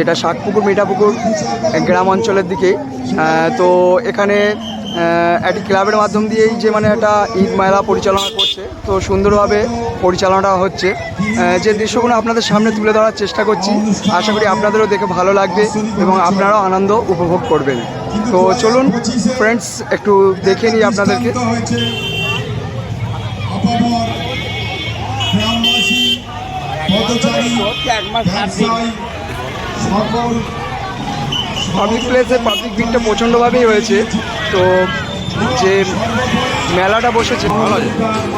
যেটা শাকপুকুর মিঠাপুকুর গ্রাম অঞ্চলের দিকে। তো এখানে একটি ক্লাবের মাধ্যম দিয়েই যে মানে একটা ঈদ মেলা পরিচালনা করছে। তো সুন্দরভাবে পরিচালনাটা হচ্ছে। যে দৃশ্যগুলো আপনাদের সামনে তুলে ধরার চেষ্টা করছি আশা করি আপনাদেরও দেখে ভালো লাগবে এবং আপনারাও আনন্দ উপভোগ করবেন। তো চলুন ফ্রেন্ডস একটু দেখে নিই আপনাদেরকে। পাবলিক প্লেসে পাবলিক ভিড়টা প্রচণ্ডভাবেই হয়েছে। তো যে মেলাটা বসেছে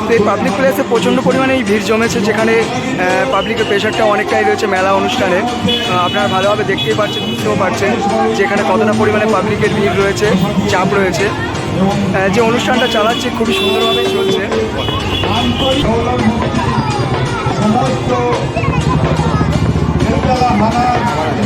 তো এই পাবলিক প্লেসে প্রচণ্ড পরিমাণে এই ভিড় জমেছে, যেখানে পাবলিকের প্রেশারটা অনেকটাই রয়েছে মেলা অনুষ্ঠানে। আপনারা ভালোভাবে দেখতেই পাচ্ছেন বুঝতেও পারছেন যেখানে কতটা পরিমাণে পাবলিকের ভিড় রয়েছে, চাপ রয়েছে। যে অনুষ্ঠানটা চালাচ্ছে, খুবই সুন্দরভাবেই চলছে।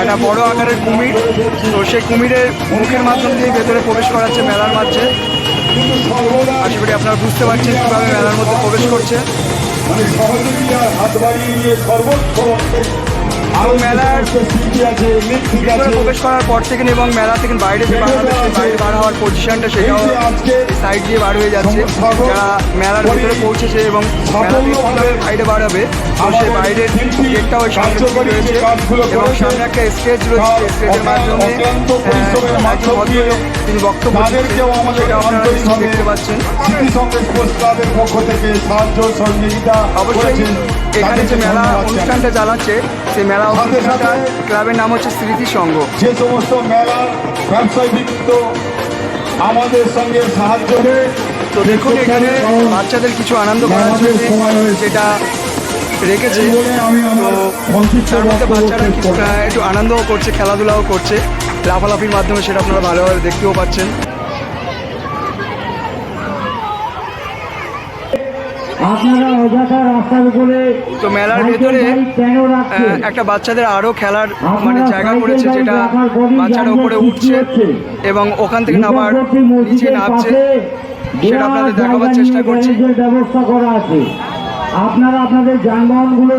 একটা বড় আকারের কুমির। তো সেই কুমিরের মুখের মাধ্যম দিয়ে ভেতরে প্রবেশ করাচ্ছে, মেলার মাঝে। আশা করি আপনারা বুঝতে পারছেন কীভাবে মেলার মধ্যে প্রবেশ করছে। সহযোগিতার হাত বাড়িয়ে দিয়ে সর্বোচ্চ মেলার ভিতরে প্রবেশ করার পর থেকে এবং মেলা থেকে বাইরে যে বার বাইরে বার হওয়ার পজিশনটা সেটাও সাইড দিয়ে বার হয়ে যাচ্ছে। যারা মেলার ভিতরে পৌঁছেছে এবং মেলা থেকে বাইরে বার হবে তো সেই বাইরের গেটটাও ওই সামনে রয়েছে। এবং সামনে একটা স্টেজ রয়েছে স্টেজের মাধ্যমে একজন ভদ্রলোক তিনি বক্তব্য সেটা আপনারা দেখতে পাচ্ছেন। পক্ষ থেকে সাহায্য সহযোগিতা অবশ্যই এখানে যে মেলা অনুষ্ঠানটা চালাচ্ছে সেই মেলা সাথে- ক্লাবের নাম হচ্ছে স্মৃতি সংঘ। যে সমস্ত মেলা ব্যবসায়ী আমাদের সঙ্গে সাহায্য করে তো দেখুন এখানে বাচ্চাদের কিছু আনন্দ করার জন্য যেটা রেখেছে তো বাচ্চারা শেষ কিছু করছি। আহ, একটু আনন্দও করছে খেলাধুলাও করছে। লাফালাফির মাধ্যমে সেটা আপনারা ভালোভাবে দেখতেও পাচ্ছেন। আপনারা অযথা রাস্তার উপরে তো মেলার ভেতরে একটা বাচ্চাদের আরও খেলার মানে জায়গা করেছে যেটা বাচ্চারা উপরে উঠছে এবং ওখান থেকে আবার নিকটবর্তী নিচে নামছে। সেটা আপনাদের দেখাবার চেষ্টা করছি। ব্যবস্থা করা আছে। আপনারা আপনাদের যানবাহনগুলো